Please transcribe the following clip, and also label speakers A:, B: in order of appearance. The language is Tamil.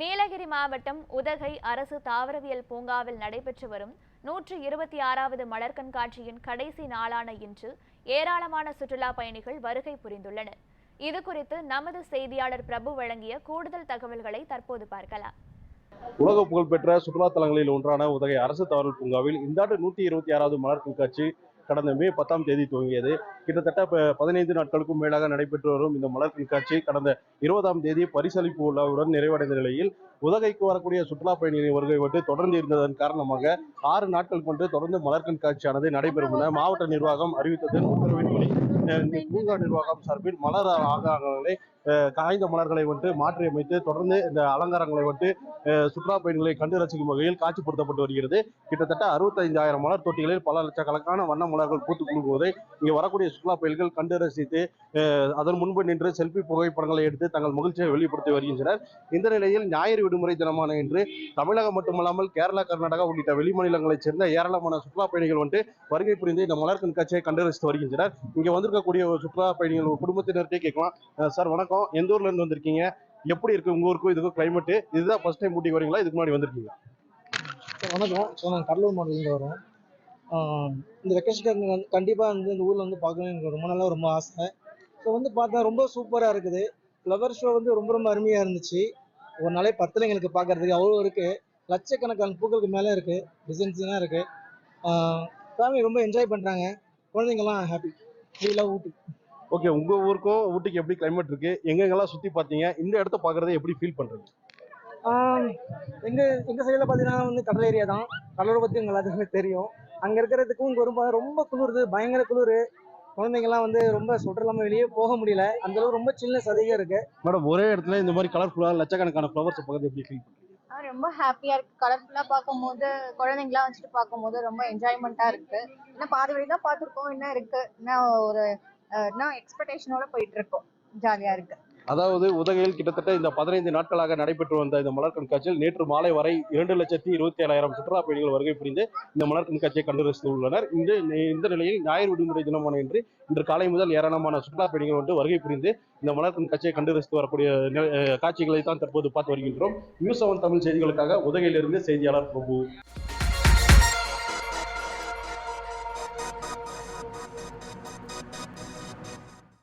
A: நீலகிரி மாவட்டம் உதகை அரசு தாவரவியல் பூங்காவில் நடைபெற்று வரும் நூற்று இருபத்தி ஆறாவது மலர் கண்காட்சியின் கடைசி நாளான இன்று ஏராளமான சுற்றுலா பயணிகள் வருகை புரிந்துள்ளனர். இது குறித்து நமது செய்தியாளர் பிரபு வழங்கிய கூடுதல் தகவல்களை தற்போது பார்க்கலாம்.
B: உலக புகழ்பெற்ற சுற்றுலா தலங்களில் ஒன்றான உதகை அரசு தாவரல் பூங்காவில் இந்த ஆண்டு நூற்றி இருபத்தி ஆறாவது மலர் கண்காட்சி கடந்த மே பத்தாம் தேதி துவங்கியது. கிட்டத்தட்ட ப- பதினைந்து நாட்களுக்கும் மேலாக நடைபெற்று வரும் இந்த மலர் கண்காட்சி கடந்த இருபதாம் தேதி பரிசளிப்பு விழாவுடன் நிறைவடைந்த நிலையில் உதகைக்கு வரக்கூடிய சுற்றுலா பயணிகளின் வருகை வந்து தொடர்ந்து இருந்ததன் காரணமாக ஆறு நாட்கள் கொண்டு தொடர்ந்து மலர் கண்காட்சியானது நடைபெறும் என மாவட்ட நிர்வாகம் அறிவித்ததன் உத்தரவின்படி இந்த பூங்கா நிர்வாகம் சார்பில் மலர் ஆகாரங்களை காய்ந்த மலர்களை வந்து மாற்றியமைத்து தொடர்ந்து இந்த அலங்காரங்களை வந்து சுற்றுலா பயணிகளை கண்டு ரசிக்கும் வகையில் காட்சிப்படுத்தப்பட்டு வருகிறது. கிட்டத்தட்ட அறுபத்தைந்தாயிரம் மலர் தொட்டிகளில் பல லட்சக்கணக்கான வண்ண மலர்கள் பூத்து குலுங்குவதை இங்கே வரக்கூடிய சுற்றுலா பயணிகள் கண்டு ரசித்து அதன் முன்பு நின்று செல்ஃபி புகைப்படங்களை எடுத்து தங்கள் மகிழ்ச்சியை வெளிப்படுத்தி வருகின்றனர். இந்த நிலையில் ஞாயிறு விடுமுறை தினமான இன்று தமிழகம் மட்டுமல்லாமல் கேரளா கர்நாடகா உள்ளிட்ட வெளிமாநிலங்களைச் சேர்ந்த ஏராளமான சுற்றுலா பயணிகள் வந்து வருகை புரிந்து இந்த மலர் கண்காட்சியை கண்டு ரசித்து வருகின்றனர். இங்கே வந்திருக்கக்கூடிய ஒரு சுற்றுலா பயணிகள் குடும்பத்தினர்கிட்டே கேட்கலாம். சார் வணக்கம். எந்த ஊர்ல இருந்து வந்திருக்கீங்க? எப்படி இருக்கு உங்க ஊருக்கும் இதுக்கும் கிளைமேட் இதுதான் ஃபர்ஸ்ட் டைம் ஊட்டி வரீங்களா இதுக்கு முன்னாடி வந்திருக்கீங்க
C: வணக்கம். ஸோ நாங்கள் கடலூர் மாவட்டத்துலேருந்து வரோம் இந்த வெக்கேஷனுக்கு வந்து கண்டிப்பாக வந்து இந்த ஊரில் வந்து பார்க்கணும் எனக்கு ரொம்ப நல்லா ரொம்ப ஆசை. ஸோ வந்து பார்த்தா ரொம்ப சூப்பராக இருக்குது. ஃப்ளவர் ஷோ வந்து ரொம்ப ரொம்ப அருமையாக இருந்துச்சு. ஒரு நாளே பத்தில் எங்களுக்கு பார்க்கறதுக்கு அவ்வளோ இருக்குது லட்சக்கணக்கான பூக்களுக்கு மேலே இருக்குது டிசைன்ஸ்லாம் இருக்குது ஃபேமிலி ரொம்ப என்ஜாய் பண்ணுறாங்க குழந்தைங்கலாம் ஹாப்பி ஃபீலாக ஊட்டி.
B: ஓகே உங்க ஊருக்கும் ஊட்டிக்கு எப்படி கிளைமேட் இருக்கு? எங்கெங்கெல்லாம் சுத்தி பார்த்தீங்க? இந்த இடத்த பாக்குறதை எப்படி ஃபீல் பண்றீங்க?
C: ஆஹ் எங்க எங்க சைடில் பார்த்தீங்கன்னா வந்து கடல் ஏரியா தான். கடலோட பற்றி உங்க எல்லாத்துக்குமே தெரியும். அங்கே இருக்கிறதுக்கும் இங்கே வரும்போது ரொம்ப குளிருது பயங்கர குளிர். குழந்தைங்கலாம் வந்து ரொம்ப சொல்ற இல்லாம வெளியே போக முடியல. அந்த அளவுக்கு ரொம்ப சில்னஸ் அதிகம் இருக்கு.
B: மேடம் ஒரே இடத்துல இந்த மாதிரி கலர்ஃபுல்லா லட்சக்கணக்கான ஃப்ளவர்ஸ் பார்க்கறது எப்படி ஃபீல் பண்றீங்க?
D: ஆ, ரொம்ப ஹாப்பியா இருக்கு. கலர்ஃபுல்லா பார்க்கும்போது குழந்தைங்களாம் வச்சுட்டு பார்க்கும்போது ரொம்ப என்ஜாய்மெண்ட்டா இருக்கு. இன்னும் பாதி வழி தான் பார்த்துருக்கோம். இன்னும் இருக்கு? இன்னும் ஒரு நான் எக்ஸ்பெக்டேஷனோட போயிட்டு இருக்கோம் ஜாலியா இருக்கு.
B: அதாவது உதகையில் கிட்டத்தட்ட இந்த பதினைந்து நாட்களாக நடைபெற்று வந்த இந்த மலர் கண்காட்சியில் நேற்று மாலை வரை இரண்டு லட்சத்தி இருபத்தி ஏழாயிரம் சுற்றுலா பயணிகள் வருகை புரிந்து இந்த மலர் கண்காட்சியை கண்டு ரசித்து உள்ளனர் இந்த இந்த நிலையில் ஞாயிறு விடுமுறை தினமான இன்று இன்று காலை முதல் ஏராளமான சுற்றுலா பயணிகள் வந்து வருகை புரிந்து இந்த மலர் கண்காட்சியை கண்டு ரசித்து வரக்கூடிய காட்சிகளை தான் தற்போது பார்த்து வருகின்றோம். நியூஸ் செவன் தமிழ் செய்திகளுக்காக உதகையிலிருந்து செய்தியாளர் பிரபு.